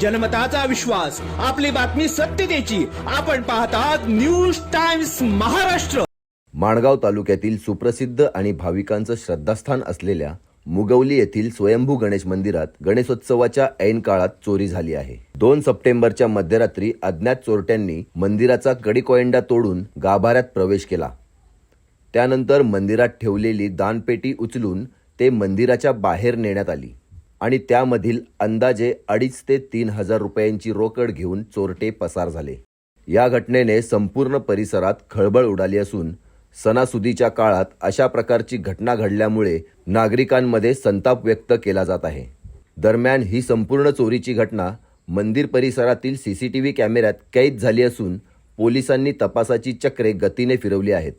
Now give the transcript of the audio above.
जनमताचा विश्वास आपली बातमी सत्यतेची आपण पाहतात न्यूज टाइम्स महाराष्ट्र. माणगाव तालुक्यातील सुप्रसिद्ध आणि भाविकांचं श्रद्धास्थान असलेल्या मुगवली येथील स्वयंभू गणेश मंदिरात गणेशोत्सवाच्या ऐन काळात चोरी झाली आहे. दोन सप्टेंबरच्या मध्यरात्री अज्ञात चोरट्यांनी मंदिराचा कडीकोयंडा तोडून गाभाऱ्यात प्रवेश केला. त्यानंतर मंदिरात ठेवलेली दानपेटी उचलून ते मंदिराच्या बाहेर नेण्यात आली. आणि त्यामधील अंदाजे अडीच ते तीन हजार रुपयांची रोकड घेऊन चोरटे पसार झाले. या घटनेने संपूर्ण परिसरात खळबळ उडाली असून सणासुदीच्या काळात अशा प्रकारची घटना घडल्यामुळे नागरिकांमध्ये संताप व्यक्त केला जात आहे. दरम्यान ही संपूर्ण चोरीची घटना मंदिर परिसरातील सीसीटीव्ही कॅमेऱ्यात कैद झाली असून पोलिसांनी तपासाची चक्रे गतीने फिरवली आहेत.